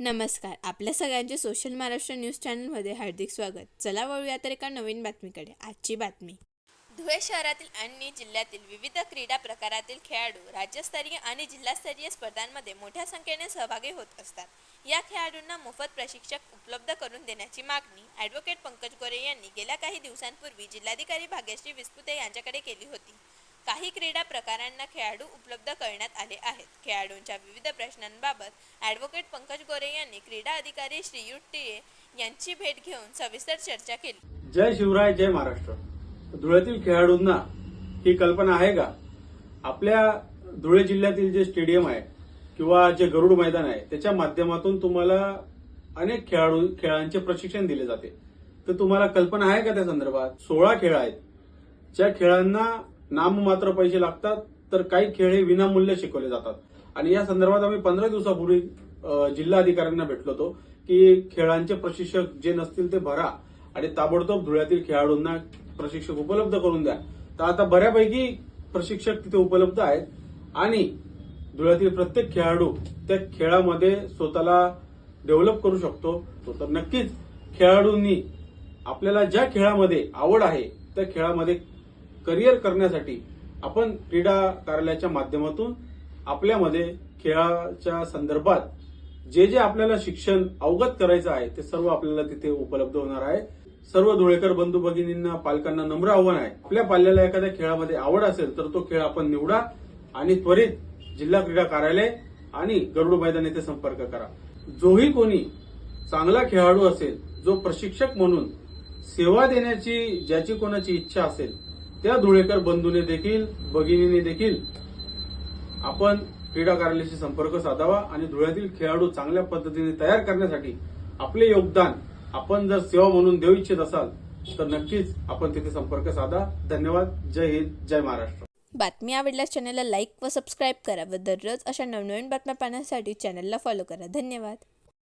नमस्कार. आपल्या सगळ्यांचे सोशल महाराष्ट्र न्यूज चॅनलमध्ये हार्दिक स्वागत. चला वळूया तर एका नवीन बातमीकडे. आजची बातमी. धुळे शहरातील आणि जिल्ह्यातील विविध क्रीडा प्रकारातील खेळाडू राज्यस्तरीय आणि जिल्हास्तरीय स्पर्धांमध्ये मोठ्या संख्येने सहभागी होत असतात. या खेळाडूंना मोफत प्रशिक्षक उपलब्ध करून देण्याची मागणी ॲडव्होकेट पंकज गोरे यांनी गेल्या काही दिवसांपूर्वी जिल्हाधिकारी भाग्यश्री विस्पुते यांच्याकडे केली होती. काही क्रीडा प्रकारांना खेळाडू उपलब्ध करण्यात आले आहेत. खेळाडूंच्या विविध प्रश्नांबाबत ॲडव्होकेट पंकज गोरे यांनी क्रीडा अधिकारी श्रीयुत टिळे यांची भेट घेऊन सविस्तर चर्चा केली. जय शिवराय जय महाराष्ट्र. धुळ्यातील खेळाडूंना ही कल्पना आहे का? आपल्या धुळे जिल्ह्यातील जे स्टेडियम आहे किंवा जे गरुड मैदान आहे त्याच्या माध्यमातून तुम्हाला अनेक खेळाडू खेळांचे प्रशिक्षण दिले जाते. तर तुम्हाला कल्पना आहे का त्या संदर्भात? सोळा खेळ आहेत. ज्या खेळांना नाममात्र पैसे लागतात तर काही खेळ हे विनामूल्य शिकवले जातात. आणि या संदर्भात आम्ही पंधरा दिवसापूर्वी जिल्हा अधिकाऱ्यांना भेटलो होतो की खेळांचे प्रशिक्षक जे नसतील ते भरा आणि ताबडतोब धुळ्यातील खेळाडूंना प्रशिक्षक उपलब्ध करून द्या. तर आता बऱ्यापैकी प्रशिक्षक तिथे उपलब्ध आहेत आणि धुळ्यातील प्रत्येक खेळाडू त्या खेळामध्ये स्वतःला डेव्हलप करू शकतो. तर नक्कीच खेळाडूंनी आपल्याला ज्या खेळामध्ये आवड आहे त्या खेळामध्ये करिअर करण्यासाठी आपण क्रीडा कार्यालयाच्या माध्यमातून आपल्यामध्ये खेळाच्या संदर्भात जे जे आपल्याला शिक्षण अवगत करायचं आहे ते सर्व आपल्याला तिथे उपलब्ध होणार आहे. सर्व धुळेकर बंधू भगिनींना पालकांना नम्र आव्हान आहे. आपल्या पाल्याला एखाद्या खेळामध्ये आवड असेल तर तो खेळ आपण निवडा आणि त्वरित जिल्हा क्रीडा कार्यालय आणि गरुड मैदान येथे संपर्क करा. जोही कोणी चांगला खेळाडू असेल जो प्रशिक्षक म्हणून सेवा देण्याची ज्याची कोणाची इच्छा असेल त्या धुळेकर बंधूने देखील भगिनीने देखील आपण क्रीडा कार्यालयाशी संपर्क साधावा आणि धुळ्यातील खेळाडू चांगल्या पद्धतीने तयार करण्यासाठी आपले योगदान आपण जर सेवा म्हणून देऊ इच्छित असाल तर नक्कीच आपण तिथे संपर्क साधा. धन्यवाद. जय हिंद. जय महाराष्ट्र. बातमी आवडल्यास चॅनलला लाईक व सबस्क्राईब करा व दररोज अशा नवनवीन बातम्या पाहण्यासाठी चॅनलला फॉलो करा. धन्यवाद.